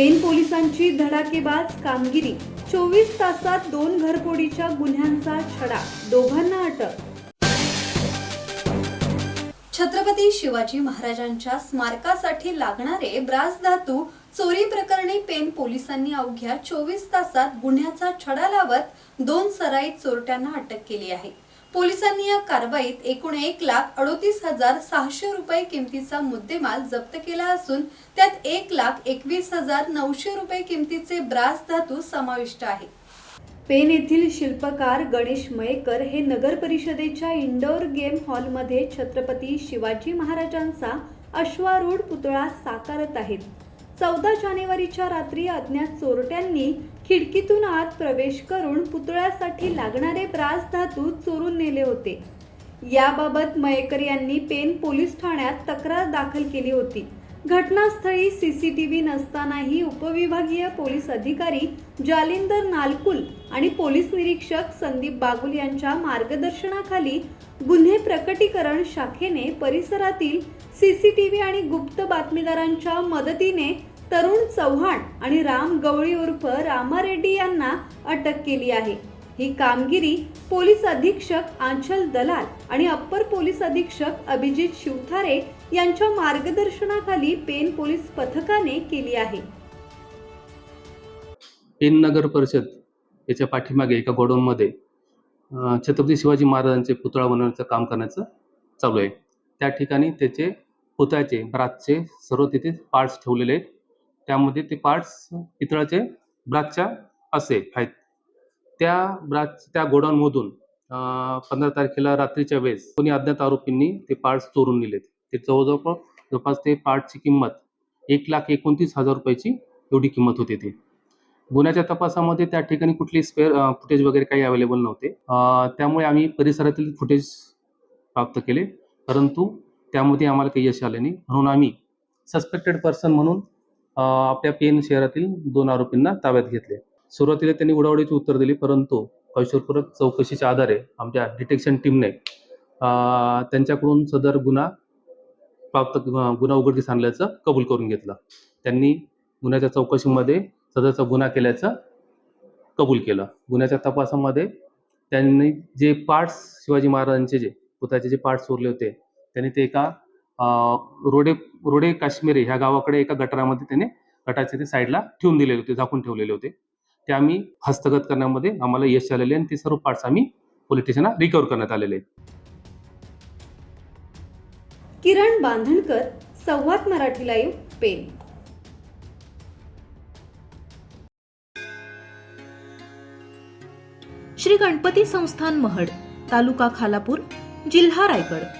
Pen पोलिसांची धडाकेबाज कामगिरी. चोवीस तासात दोन घरफोडीच्या गुन्ह्यांचा छडा. दोघांना अटक. छत्रपती शिवाजी महाराजांच्या स्मारकासाठी लागणारे ब्रास धातू चोरी प्रकरणी पेन पोलिसांनी अवघ्या चोवीस तासात गुन्ह्याचा छडा लावत दोन सराई चोरट्यांना अटक केली आहे. पोलिसांनी या कारवाईत एकूण एक लाख अडोतीस हजार सहाशे रुपये किमतीचा मुद्देमाल जप्त केला असून त्यात एक लाख एकवीस हजार नऊशे रुपये किमतीचे ब्रास धातू समाविष्ट आहे. पेन येथील शिल्पकार गणेश मयेकर हे नगर परिषदेच्या इंडोर गेम हॉलमध्ये छत्रपती शिवाजी महाराजांचा अश्वारूढ पुतळा साकारत आहेत. चौदा जानेवारीच्या रात्री अज्ञात चोरट्यांनी खिडकीतून आत प्रवेश करून पुतळ्यासाठी लागणारे ब्रास धातू चोरून नेले होते. याबाबत मयेकर यांनी पेन पोलीस ठाण्यात तक्रार दाखल केली होती. घटनास्थळी सीसीटीव्ही नसतानाही उपविभागीय पोलीस अधिकारी जालिंदर नालकुल आणि पोलीस निरीक्षक संदीप बागुल यांच्या मार्गदर्शनाखाली गुन्हे प्रकटीकरण शाखेने परिसरातील सीसीटीव्ही आणि गुप्त बातमीदारांच्या मदतीने तरुण चव्हाण आणि राम गवळी उर्फ रामारेड्डी यांना अटक केली आहे. ही कामगिरी पोलीस अधीक्षक आंचल दलाल आणि अप्पर पोलीस अधीक्षक अभिजित शिवथारे यांच्या मार्गदर्शनाखाली पेन पोलीस पथकाने केली आहे. पेन नगर परिषद याच्या पाठीमागे एका गोडाऊनमध्ये छत्रपती शिवाजी महाराजांचे पुतळा बनवण्याचं काम करण्याचं चालू आहे. त्या ठिकाणी त्याचे पुतळ्याचे ब्रासचे सर्व तिथे पार्ट्स ठेवलेले आहेत. त्यामध्ये ते पार्ट्स पितळाचे ब्राचच्या असे आहेत. त्या ब्राच त्या गोडाऊनमधून पंधरा तारखेला रात्रीच्या वेळेस कोणी अज्ञात आरोपींनी ते पार्ट्स चोरून नेलेत. ते जवळजवळ जवळपास ते पार्टची किंमत एक लाख एकोणतीस हजार रुपयाची एवढी किंमत होती ती. गुन्ह्याच्या तपासामध्ये त्या ठिकाणी कुठली स्पेअर फुटेज वगैरे काही अवेलेबल नव्हते. त्यामुळे आम्ही परिसरातील फुटेज प्राप्त केले. परंतु त्यामध्ये आम्हाला काही यश आले नाही. म्हणून आम्ही सस्पेक्टेड पर्सन म्हणून आपल्या पेन शहरातील दोन आरोपींना ताब्यात घेतले. सुरुवातीला त्यांनी उडावडीची उत्तर दिली परंतु कैशोरपूरक चौकशीच्या आधारे आमच्या डिटेक्शन टीमने त्यांच्याकडून सदर गुन्हा प्राप्त गुन्हा उघडकीस आणल्याचं कबूल करून घेतलं. त्यांनी गुन्ह्याच्या चौकशीमध्ये सदरचा गुन्हा केल्याचं कबूल केलं. गुन्ह्याच्या तपासामध्ये त्यांनी जे पार्ट्स शिवाजी महाराजांचे जे पुतळ्याचे जे पार्ट्स उरले होते त्यांनी ते एका रोडे रोडे काश्मीरी ह्या गावाकडे एका गटारामध्ये त्याने गटाचे ते साईडला ठेवून दिलेले होते झाकून ठेवलेले होते. ते आम्ही हस्तगत करण्यामध्ये आम्हाला यश आलेले आणि ते सर्व पार्ट्स आम्ही पोलीस स्टेशनला रिकवर करण्यात आलेले किरण बांधणकर संवाद मराठी लाईव्ह पेन श्री गणपती संस्थान महड तालुका खालापूर जिल्हा रायगड.